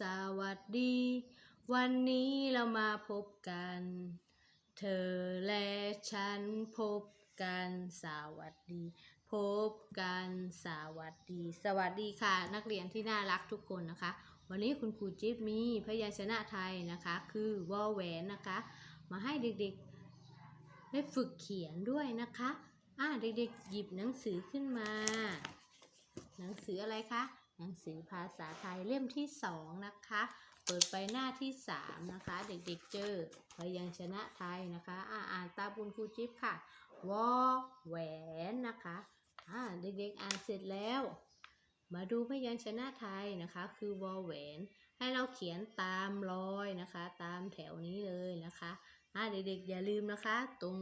สวัสดี วันนี้เรามาพบกัน เธอและฉันพบกันสวัสดี พบกันสวัสดี สวัสดีค่ะ นักเรียนที่น่ารักทุกคนนะคะ วันนี้คุณครูจิ๊บมีพยัญชนะไทยนะคะ คือวอแหวนนะคะ มาให้เด็กๆได้ฝึกเขียนด้วยนะคะอ่าเด็กๆหยิบหนังสือขึ้นมา หนังสืออะไรคะ หนังสือภาษาไทยเล่มที่สองนะคะ เปิดไปหน้าที่สามนะคะ เด็กๆเจอพยัญชนะไทยนะคะอ่าอ่านตามคุณครูจิ๊บค่ะวอแหวนนะคะอ่าเด็กๆอ่านเสร็จแล้ว มาดูพยัญชนะไทยนะคะ คือวอแหวน ให้เราเขียนตามรอยนะคะ ตามแถวนี้เลยนะคะอ่าเด็กๆอย่าลืมนะคะ ตรง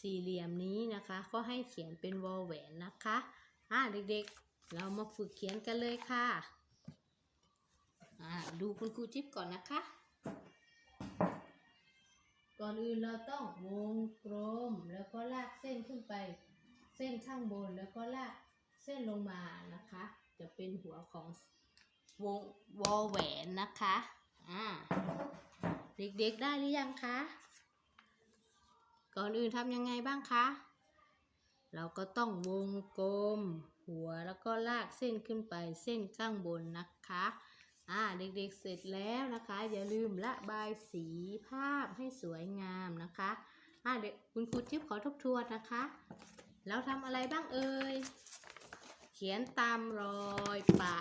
สี่เหลี่ยมนี้นะคะ ก็ให้เขียนเป็นวอแหวนนะคะอ่าเด็กๆ เรามาฝึกเขียนกันเลยค่ะดูคุณครูจิ๊บก่อนนะคะ ก่อนอื่นเราต้องวงกลมแล้วก็ลากเส้นขึ้นไป เส้นข้างบนแล้วก็ลากเส้นลงมานะคะ จะเป็นหัวของวงวอแหวนนะคะอ่าเด็กๆได้หรือยังคะ ก่อนอื่นทำยังไงบ้างคะ เราก็ต้องวงกลม หัวแล้วก็ลากเส้นขึ้นไปเส้นข้างบนนะคะอ่าเด็กๆเสร็จแล้วนะคะ อย่าลืมระบายสีภาพให้สวยงามนะคะอ่าเด็กคุณครูจิ๊บขอทบทวนนะคะแล้วทำอะไรบ้างเอ่ยเขียนตามรอยปะ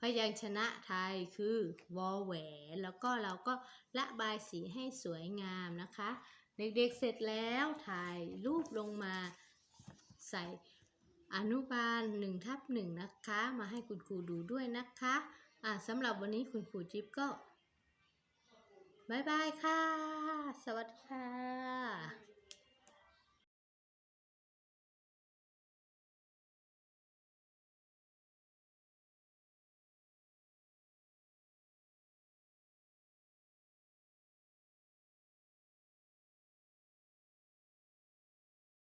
พยัญชนะไทยคือวอแหวนแล้วก็เราก็ระบายสีให้สวยงามนะคะ เด็กๆเสร็จแล้วถ่ายรูปลงมา ใส่อนุบาล1ทับ1นะคะ มาให้คุณครูดูด้วยนะคะอ่าสำหรับวันนี้คุณครูจิ๊บก็บายบายค่ะ สวัสดีค่ะ